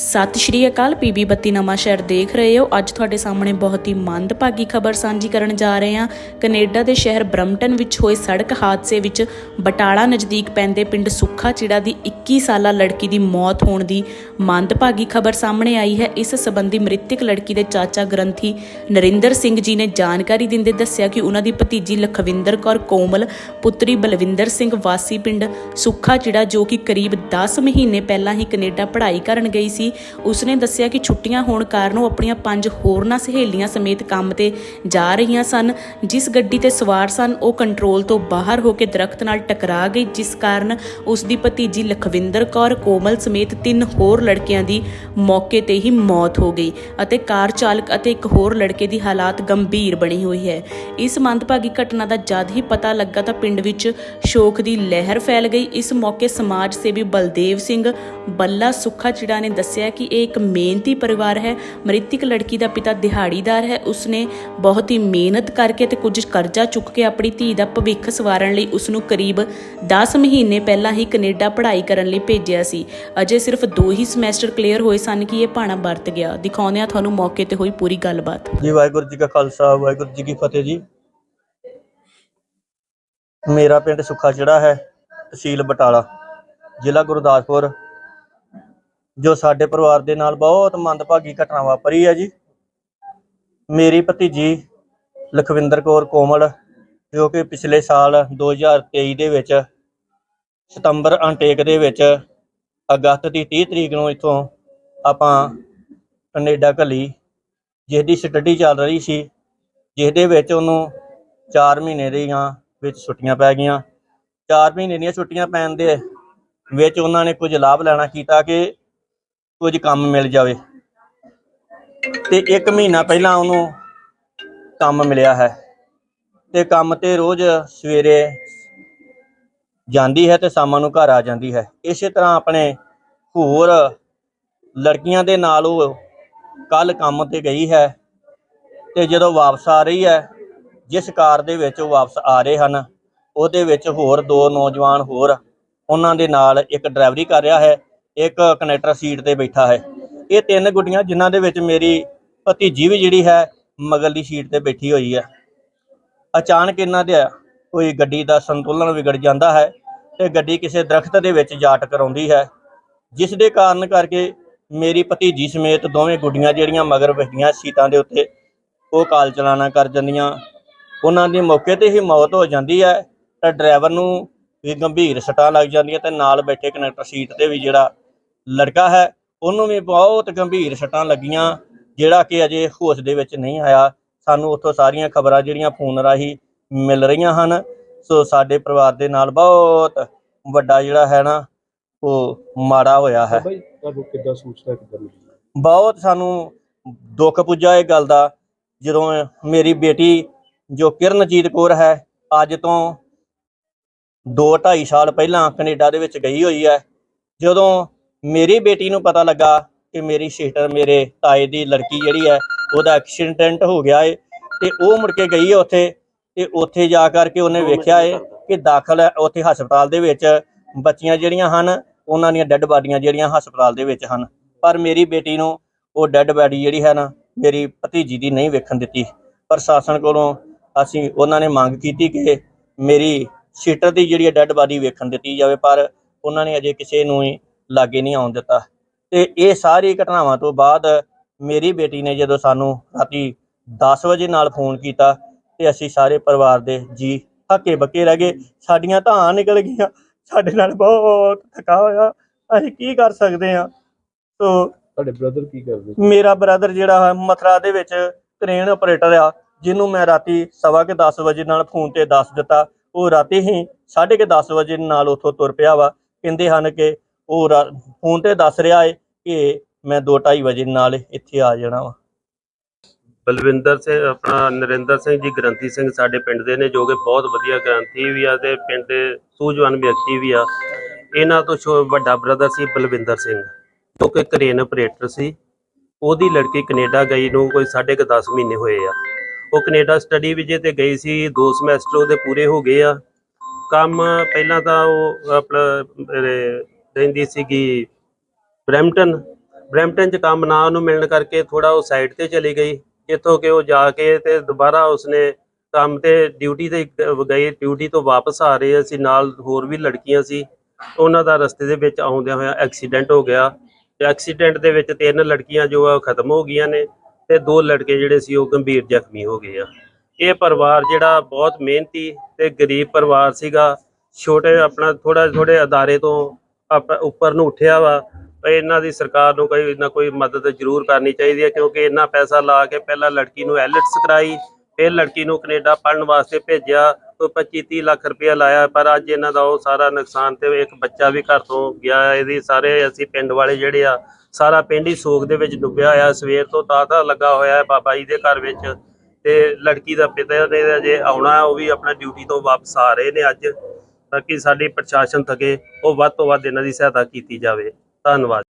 ਸਤਿ ਸ਼੍ਰੀ ਅਕਾਲ, ਪੀਬੀ ਬੱਤੀ ਨਵਾਂ ਸ਼ਹਿਰ ਦੇਖ ਰਹੇ ਹੋ। ਅੱਜ ਤੁਹਾਡੇ ਸਾਹਮਣੇ ਬਹੁਤ ਹੀ ਮੰਦਭਾਗੀ ਖਬਰ ਸਾਂਝੀ ਕਰਨ ਜਾ ਰਹੇ ਹਾਂ। ਕੈਨੇਡਾ ਦੇ ਸ਼ਹਿਰ ਬਰਮਟਨ ਵਿੱਚ ਹੋਏ ਸੜਕ ਹਾਦਸੇ ਵਿੱਚ ਬਟਾਲਾ ਨਜ਼ਦੀਕ ਪੈਂਦੇ ਪਿੰਡ ਸੁੱਖਾ ਚਿੜਾ ਦੀ 21 ਸਾਲਾ ਲੜਕੀ ਦੀ ਮੌਤ ਹੋਣ ਦੀ ਮੰਦਭਾਗੀ ਖਬਰ ਸਾਹਮਣੇ ਆਈ ਹੈ। ਇਸ ਸੰਬੰਧੀ ਮ੍ਰਿਤਕ ਲੜਕੀ ਦੇ ਚਾਚਾ ਗ੍ਰੰਥੀ ਨਰਿੰਦਰ ਸਿੰਘ ਜੀ ਨੇ ਜਾਣਕਾਰੀ ਦਿੰਦੇ ਦੱਸਿਆ ਕਿ ਉਹਨਾਂ ਦੀ ਭਤੀਜੀ ਲਖਵਿੰਦਰ ਕੌਰ ਕੋਮਲ, ਪੁੱਤਰੀ ਬਲਵਿੰਦਰ ਸਿੰਘ ਵਾਸੀ ਪਿੰਡ ਸੁੱਖਾ ਚਿੜਾ ਜੋ ਕਿ ਕਰੀਬ 10 ਮਹੀਨੇ ਪਹਿਲਾਂ ਹੀ ਕੈਨੇਡਾ ਪੜ੍ਹਾਈ ਕਰਨ ਗਈ ਸੀ ਉਸਨੇ ਦੱਸਿਆ ਕਿ ਛੁੱਟੀਆਂ ਹੋਣ ਕਾਰਨ ਉਹ ਆਪਣੀਆਂ ਪੰਜ ਹੋਰਨਾਂ ਸਹੇਲੀਆਂ ਸਮੇਤ ਕੰਮ ਤੇ ਜਾ ਰਹੀਆਂ ਸਨ, ਜਿਸ ਗੱਡੀ ਤੇ ਸਵਾਰ ਸਨ। ਉਹ ਕੰਟਰੋਲ ਤੋਂ ਬਾਹਰ ਹੋ ਕੇ ਦਰਖਤ ਨਾਲ ਟਕਰਾ ਗਈ, ਜਿਸ ਕਾਰਨ ਉਸ ਦੀ ਭਤੀਜੀ ਲਖਵਿੰਦਰ ਕੌਰ, ਕੋਮਲ ਸਮੇਤ ਤਿੰਨ ਹੋਰ ਲੜਕਿਆਂ ਦੀ ਮੌਕੇ ਤੇ ਹੀ ਮੌਤ ਹੋ ਗਈ ਅਤੇ ਕਾਰ ਚਾਲਕ ਅਤੇ ਇੱਕ ਹੋਰ ਲੜਕੇ ਦੀ ਹਾਲਾਤ ਗੰਭੀਰ ਬਣੀ ਹੋਈ ਹੈ। ਇਸ ਮੰਦਭਾਗੀ ਘਟਨਾ ਦਾ ਜਦ ਹੀ ਪਤਾ ਲੱਗਾ ਤਾਂ ਪਿੰਡ ਵਿੱਚ ਸ਼ੋਕ ਦੀ ਲਹਿਰ ਫੈਲ ਗਈ। ਇਸ ਮੌਕੇ ਸਮਾਜ ਸੇਵੀ ਬਲਦੇਵ ਸਿੰਘ ਬੱਲਾ ਸੁੱਖਾ ਚਿੜਾ ਨੇ ਦੱਸਿਆ ਕਿ ਇਹ ਇੱਕ ਮਿਹਨਤੀ ਪਰਿਵਾਰ ਹੈ। ਮ੍ਰਿਤਕ ਲੜਕੀ ਦਾ ਪਿਤਾ ਦਿਹਾੜੀਦਾਰ ਹੈ। ਉਸਨੇ ਬਹੁਤ ਹੀ ਮਿਹਨਤ ਕਰਕੇ ਤੇ ਕੁਝ ਕਰਜ਼ਾ ਚੁੱਕ ਕੇ ਆਪਣੀ ਧੀ ਦਾ ਭਵਿੱਖ ਸਵਾਰਨ ਲਈ ਉਸ ਨੂੰ ਕਰੀਬ 10 ਮਹੀਨੇ ਪਹਿਲਾਂ ਹੀ ਕੈਨੇਡਾ ਪੜ੍ਹਾਈ ਕਰਨ ਲਈ ਭੇਜਿਆ ਸੀ। ਅਜੇ ਸਿਰਫ ਦੋ ਹੀ ਸਮੈਸਟਰ ਕਲੀਅਰ ਹੋਏ ਸਨ ਕਿ ਇਹ ਭਾਣਾ ਵਰਤ ਗਿਆ। ਦਿਖਾਉਂਦੇ ਹਾਂ ਤੁਹਾਨੂੰ ਮੌਕੇ ਤੇ ਹੋਈ ਪੂਰੀ ਗੱਲਬਾਤ। ਜੀ, ਵਾਹਿਗੁਰੂ ਜੀ ਕਾ ਖਾਲਸਾ, ਵਾਹਿਗੁਰੂ ਜੀ ਕੀ ਫਤਿਹ ਜੀ। ਮੇਰਾ ਪਿੰਡ ਸੁੱਖਾ ਜਿਹੜਾ ਹੈ, ਤਹਿਸੀਲ ਬਟਾਲਾ, ਜ਼ਿਲ੍ਹਾ ਗੁਰਦਾਸਪੁਰ। ਜੋ ਸਾਡੇ ਪਰਿਵਾਰ ਦੇ ਨਾਲ ਬਹੁਤ ਮੰਦਭਾਗੀ ਘਟਨਾ ਵਾਪਰੀ ਹੈ ਜੀ। ਮੇਰੀ ਭਤੀਜੀ ਲਖਵਿੰਦਰ ਕੌਰ ਕੋਮਲ, ਜੋ ਕਿ ਪਿਛਲੇ ਸਾਲ 2023 ਦੇ ਵਿੱਚ ਸਤੰਬਰ ਅਨਟੇਕ ਦੇ ਵਿੱਚ ਅਗਸਤ ਦੀ 30 ਤਰੀਕ ਨੂੰ ਇੱਥੋਂ ਆਪਾਂ ਕੈਨੇਡਾ ਘੱਲੀ ਜਿਹਦੀ ਸਟੱਡੀ ਚੱਲ ਰਹੀ ਸੀ ਜਿਹਦੇ ਵਿੱਚ ਉਹਨੂੰ 4 ਮਹੀਨੇ ਦੀਆਂ ਵਿੱਚ ਛੁੱਟੀਆਂ ਪੈ ਗਈਆਂ। 4 ਮਹੀਨੇ ਦੀਆਂ ਛੁੱਟੀਆਂ ਪੈਣ ਦੇ ਵਿੱਚ ਉਹਨਾਂ ਨੇ ਕੁਝ ਲਾਭ ਲੈਣਾ ਕੀਤਾ ਕਿ ਕੁਝ ਕੰਮ ਮਿਲ ਜਾਵੇ। ਤੇ 1 ਮਹੀਨਾ ਪਹਿਲਾਂ ਉਹਨੂੰ ਕੰਮ ਮਿਲਿਆ ਹੈ। ਤੇ ਕੰਮ ਤੇ ਰੋਜ਼ ਸਵੇਰੇ ਜਾਂਦੀ ਹੈ ਤੇ ਸ਼ਾਮਾਂ ਨੂੰ ਘਰ ਆ ਜਾਂਦੀ ਹੈ। ਇਸੇ ਤਰ੍ਹਾਂ ਆਪਣੇ ਹੋਰ ਲੜਕੀਆਂ ਦੇ ਨਾਲ ਉਹ ਕੱਲ ਕੰਮ ਤੇ ਗਈ ਹੈ ਤੇ ਜਦੋਂ ਵਾਪਸ ਆ ਰਹੀ ਹੈ, ਜਿਸ ਕਾਰ ਦੇ ਵਿੱਚ ਉਹ ਵਾਪਸ ਆ ਰਹੇ ਹਨ, ਉਹਦੇ ਵਿੱਚ ਹੋਰ ਦੋ ਨੌਜਵਾਨ ਹੋਰ ਉਹਨਾਂ ਦੇ ਨਾਲ ਇੱਕ ਡਰਾਈਵਰੀ ਕਰ ਰਿਹਾ ਹੈ। ਇੱਕ ਕਨੈਕਟਰ ਸੀਟ ਤੇ ਬੈਠਾ ਹੈ। ਇਹ ਤਿੰਨ ਗੁੱਡੀਆਂ ਜਿਨ੍ਹਾਂ ਦੇ ਵਿੱਚ ਮੇਰੀ ਭਤੀਜੀ ਵੀ ਜਿਹੜੀ ਹੈ, ਮਗਰਲੀ ਸੀਟ ਤੇ ਬੈਠੀ ਹੋਈ ਹੈ। ਅਚਾਨਕ ਇਹਨਾਂ ਦੇ ਕੋਈ ਗੱਡੀ ਦਾ ਸੰਤੁਲਨ ਵਿਗੜ ਜਾਂਦਾ ਹੈ ਤੇ ਗੱਡੀ ਕਿਸੇ ਦਰਖਤ ਦੇ ਵਿੱਚ ਜਾ ਟਕਰਾਉਂਦੀ ਹੈ, ਜਿਸ ਦੇ ਕਾਰਨ ਕਰਕੇ ਮੇਰੀ ਭਤੀਜੀ ਸਮੇਤ ਦੋਵੇਂ ਗੁੱਡੀਆਂ ਜਿਹੜੀਆਂ ਮਗਰ ਬੈਠੀਆਂ ਸੀਟਾਂ ਦੇ ਉੱਤੇ, ਉਹ ਕਾਲ ਚਲਾਣਾ ਕਰ ਜਾਂਦੀਆਂ। ਉਹਨਾਂ ਦੀ ਮੌਕੇ ਤੇ ਹੀ ਮੌਤ ਹੋ ਜਾਂਦੀ ਹੈ ਤੇ ਡਰਾਈਵਰ ਨੂੰ ਵੀ ਗੰਭੀਰ ਸੱਟਾਂ ਲੱਗ ਜਾਂਦੀਆਂ ਤੇ ਨਾਲ ਬੈਠੇ ਕਨੈਕਟਰ ਸੀਟ ਤੇ ਵੀ ਜਿਹੜਾ ਲੜਕਾ ਹੈ ਉਹਨੂੰ ਵੀ ਬਹੁਤ ਗੰਭੀਰ ਸੱਟਾਂ ਲੱਗੀਆਂ ਜਿਹੜਾ ਕਿ ਅਜੇ ਹੋਸ਼ ਦੇ ਵਿੱਚ ਨਹੀਂ ਆਇਆ। ਸਾਨੂੰ ਉੱਥੋਂ ਸਾਰੀਆਂ ਖਬਰਾਂ ਜਿਹੜੀਆਂ ਫੋਨ ਰਾਹੀਂ ਮਿਲ ਰਹੀਆਂ ਹਨ। ਸੋ ਸਾਡੇ ਪਰਿਵਾਰ ਦੇ ਨਾਲ ਬਹੁਤ ਵੱਡਾ ਜਿਹੜਾ ਹੈ ਨਾ ਉਹ ਮਾੜਾ ਹੋਇਆ ਹੈ। ਬਾਈ ਤੁਹਾਨੂੰ ਕਿੱਦਾਂ ਸੂਚਨਾ ਕਿੱਦਾਂ ਮਿਲੀ? ਬਹੁਤ ਸਾਨੂੰ ਦੁੱਖ ਪੁੱਜਾ ਇਹ ਗੱਲ ਦਾ। ਜਦੋਂ ਮੇਰੀ ਬੇਟੀ ਜੋ ਕਿਰਨਜੀਤ ਕੌਰ ਹੈ ਅੱਜ ਤੋਂ 2.5 ਸਾਲ ਪਹਿਲਾਂ ਕੈਨੇਡਾ ਦੇ ਵਿੱਚ ਗਈ ਹੋਈ ਹੈ ਜਦੋਂ ਮੇਰੀ ਬੇਟੀ ਨੂੰ ਪਤਾ ਲੱਗਾ ਕਿ ਮੇਰੀ ਸਿਸਟਰ ਮੇਰੇ ਤਾਏ ਦੀ ਲੜਕੀ ਜਿਹੜੀ ਹੈ, ਉਹਦਾ ਐਕਸੀਡੈਂਟ ਹੋ ਗਿਆ ਏ ਤੇ ਉਹ ਮੁੜ ਕੇ ਗਈ ਹੈ ਉੱਥੇ ਤੇ ਉੱਥੇ ਜਾ ਕਰਕੇ ਉਹਨੇ ਵੇਖਿਆ ਏ ਕਿ ਦਾਖਲ ਹੈ ਉੱਥੇ ਹਸਪਤਾਲ ਦੇ ਵਿੱਚ। ਬੱਚੀਆਂ ਜਿਹੜੀਆਂ ਹਨ, ਉਹਨਾਂ ਦੀਆਂ ਡੈੱਡ ਬਾਡੀਆਂ ਜਿਹੜੀਆਂ ਹਸਪਤਾਲ ਦੇ ਵਿੱਚ ਹਨ। ਪਰ ਮੇਰੀ ਬੇਟੀ ਨੂੰ ਉਹ ਡੈੱਡ ਬਾਡੀ ਜਿਹੜੀ ਹੈ ਨਾ, ਮੇਰੀ ਭਤੀਜੀ ਦੀ ਨਹੀਂ ਵੇਖਣ ਦਿੱਤੀ। ਪ੍ਰਸ਼ਾਸਨ ਕੋਲੋਂ ਅਸੀਂ ਉਹਨਾਂ ਨੇ ਮੰਗ ਕੀਤੀ ਕਿ ਮੇਰੀ ਸੀਟਰ ਦੀ ਜਿਹੜੀ ਡੈੱਡ ਬਾਡੀ ਵੇਖਣ ਦਿੱਤੀ ਜਾਵੇ, ਪਰ ਉਹਨਾਂ ਨੇ ਅਜੇ ਕਿਸੇ ਨੂੰ ਹੀ ਲਾਗੇ ਨਹੀਂ ਆਉਣ ਦਿੱਤਾ। ਤੇ ਇਹ ਸਾਰੀ ਘਟਨਾਵਾਂ ਤੋਂ ਬਾਅਦ ਮੇਰੀ ਬੇਟੀ ਨੇ ਜਦੋਂ ਸਾਨੂੰ ਰਾਤੀ 10 ਵਜੇ ਨਾਲ ਫੋਨ ਕੀਤਾ ਤੇ ਅਸੀਂ ਸਾਰੇ ਪਰਿਵਾਰ ਦੇ ਜੀ ਹੱਕੇ ਬੱਕੇ ਰਹਿ ਗਏ। ਸਾਡੀਆਂ ਧਾਂ ਨਿਕਲ ਗਈਆਂ। ਸਾਡੇ ਨਾਲ ਬਹੁਤ ਥਕਾ ਹੋਇਆ। ਅਸੀਂ ਕੀ ਕਰ ਸਕਦੇ ਹਾਂ? ਸੋ ਤੁਹਾਡੇ ਬ੍ਰਦਰ ਕੀ ਕਰਦੇ? ਮੇਰਾ ਬ੍ਰਦਰ ਜਿਹੜਾ ਹੈ ਮਥਰਾ ਦੇ ਵਿੱਚ ਕ੍ਰੇਨ ਆਪਰੇਟਰ ਆ ਜਿਹਨੂੰ ਮੈਂ ਰਾਤੀ ਸਵਾ ਕੇ 10 ਵਜੇ ਨਾਲ ਫੋਨ ਤੇ ਦੱਸ ਦਿੱਤਾ। ਉਹ ਰਾਤੀ ਹੀ 10:30 ਵਜੇ ਨਾਲ ਉੱਥੋਂ ਤੁਰ ਪਿਆ ਵਾ। ਕਹਿੰਦੇ ਹਨ ਕਿ ਉਹ ਫੋਨ ਤੇ ਦੱਸ ਰਿਹਾ ਏ ਕਿ ਮੈਂ 2:30 ਵਜੇ ਨਾਲ ਇੱਥੇ ਆ ਜਾਣਾ ਵਾ। ਬਲਵਿੰਦਰ ਸਿੰਘ, ਆਪਣਾ ਨਰਿੰਦਰ ਸਿੰਘ ਜੀ, ਗ੍ਰੰਥੀ ਸਿੰਘ ਸਾਡੇ ਪਿੰਡ ਦੇ ਨੇ, ਜੋ ਕਿ ਬਹੁਤ ਵਧੀਆ ਗ੍ਰੰਥੀ ਵੀ ਆ ਤੇ ਪਿੰਡ ਦੇ ਸੂਝਵਾਨ ਵਿਅਕਤੀ ਵੀ ਆ। ਇਹਨਾਂ ਤੋਂ ਵੱਡਾ ਬ੍ਰਦਰ ਸੀ ਬਲਵਿੰਦਰ ਸਿੰਘ, ਜੋ ਕਿ ਕਰੇਨ ਆਪਰੇਟਰ ਸੀ। ਉਹਦੀ ਲੜਕੀ ਕੈਨੇਡਾ ਗਈ ਨੂੰ ਕੋਈ ਸਾਢੇ ਕੁ 10 ਮਹੀਨੇ ਹੋਏ ਆ। ਉਹ ਕੈਨੇਡਾ ਸਟੱਡੀ ਵਿਜੇ ਤੇ ਗਈ ਸੀ, ਦੋ ਸਮੈਸਟਰ ਉਹਦੇ ਪੂਰੇ ਹੋ ਗਏ ਆ। ਕੰਮ ਪਹਿਲਾਂ ਤਾਂ ਉਹ ਆਪਣਾ ਰਹਿੰਦੀ ਸੀਗੀ ਬਰੈਂਪਟਨ। ਬਰੈਂਪਟਨ 'ਚ ਕੰਮ ਨਾ ਉਹਨੂੰ ਮਿਲਣ ਕਰਕੇ ਥੋੜਾ ਉਹ ਸਾਈਡ ਤੇ ਚਲੀ ਗਈ। ਜਿੱਥੋਂ ਕਿ ਉਹ ਜਾ ਕੇ ਤੇ ਦੁਬਾਰਾ ਉਸਨੇ ਕੰਮ ਤੇ ਡਿਊਟੀ ਤੇ ਗਈ ਡਿਊਟੀ ਤੋਂ ਵਾਪਸ ਆ ਰਹੇ ਅਸੀਂ, ਨਾਲ ਹੋਰ ਵੀ ਲੜਕੀਆਂ ਸੀ। ਉਹਨਾਂ ਦਾ ਰਸਤੇ ਦੇ ਵਿੱਚ ਆਉਂਦਿਆਂ ਹੋਇਆ ਐਕਸੀਡੈਂਟ ਹੋ ਗਿਆ। ਤੇ ਐਕਸੀਡੈਂਟ ਦੇ ਵਿੱਚ ਤਿੰਨ ਲੜਕੀਆਂ ਜੋ ਆ ਉਹ ਖਤਮ ਹੋ ਗਈਆਂ ਨੇ ਤੇ ਦੋ ਲੜਕੇ ਜਿਹੜੇ ਸੀ ਉਹ ਗੰਭੀਰ ਜ਼ਖਮੀ ਹੋ ਗਏ ਆ। ਇਹ ਪਰਿਵਾਰ ਜਿਹੜਾ ਬਹੁਤ ਮਿਹਨਤੀ ਤੇ ਗਰੀਬ ਪਰਿਵਾਰ ਸੀਗਾ, ਛੋਟੇ ਆਪਣਾ ਥੋੜਾ ਥੋੜੇ ਅਦਾਰੇ ਤੋਂ ਆਪ- ਉੱਪਰ ਨੂੰ ਉੱਠਿਆ ਵਾ ਤੇ ਇਹਨਾਂ ਦੀ ਸਰਕਾਰ ਨੂੰ ਕੋਈ ਨਾ ਕੋਈ ਮਦਦ ਜ਼ਰੂਰ ਕਰਨੀ ਚਾਹੀਦੀ ਹੈ, ਕਿਉਂਕਿ ਇੰਨਾ ਪੈਸਾ ਲਾ ਕੇ ਪਹਿਲਾਂ ਲੜਕੀ ਨੂੰ ਐਲਿਟਸ ਕਰਾਈ, ਫਿਰ ਲੜਕੀ ਨੂੰ ਕੈਨੇਡਾ ਪੜਨ ਵਾਸਤੇ ਭੇਜਿਆ ਕੋਈ 25 30 ਲੱਖ ਰੁਪਇਆ ਲਾਇਆ, ਪਰ ਅੱਜ ਇਹਨਾਂ ਦਾ ਉਹ ਸਾਰਾ ਨੁਕਸਾਨ ਤੇ ਇੱਕ ਬੱਚਾ ਵੀ ਘਰ ਤੋਂ ਗਿਆ ਇਹਦੀ ਸਾਰੇ ਅਸੀਂ ਪਿੰਡ ਵਾਲੇ ਜਿਹੜੇ ਆ, ਸਾਰਾ ਪਿੰਡ ਹੀ ਸੋਗ ਦੇ ਵਿੱਚ ਡੁੱਬਿਆ ਹੋਇਆ, ਸਵੇਰ ਤੋਂ ਤਾਤਾ ਲੱਗਾ ਹੋਇਆ ਹੈ ਬਾਬਾ ਜੀ ਦੇ ਘਰ ਵਿੱਚ, ਤੇ ਲੜਕੀ ਦਾ ਪਿਤਾ ਨੇ ਅਜੇ ਆਉਣਾ, ਉਹ ਵੀ ਆਪਣਾ ਡਿਊਟੀ ਤੋਂ ਵਾਪਸ ਆ ਰਹੇ ਨੇ ਅੱਜ। ਕਿ ਸਾਡੀ ਪ੍ਰਸ਼ਾਸਨ ਥਕੇ ਉਹ ਵੱਧ ਤੋਂ ਵੱਧ ਇਹਨਾਂ ਦੀ ਸਹਾਇਤਾ ਕੀਤੀ ਜਾਵੇ। ਧੰਨਵਾਦ।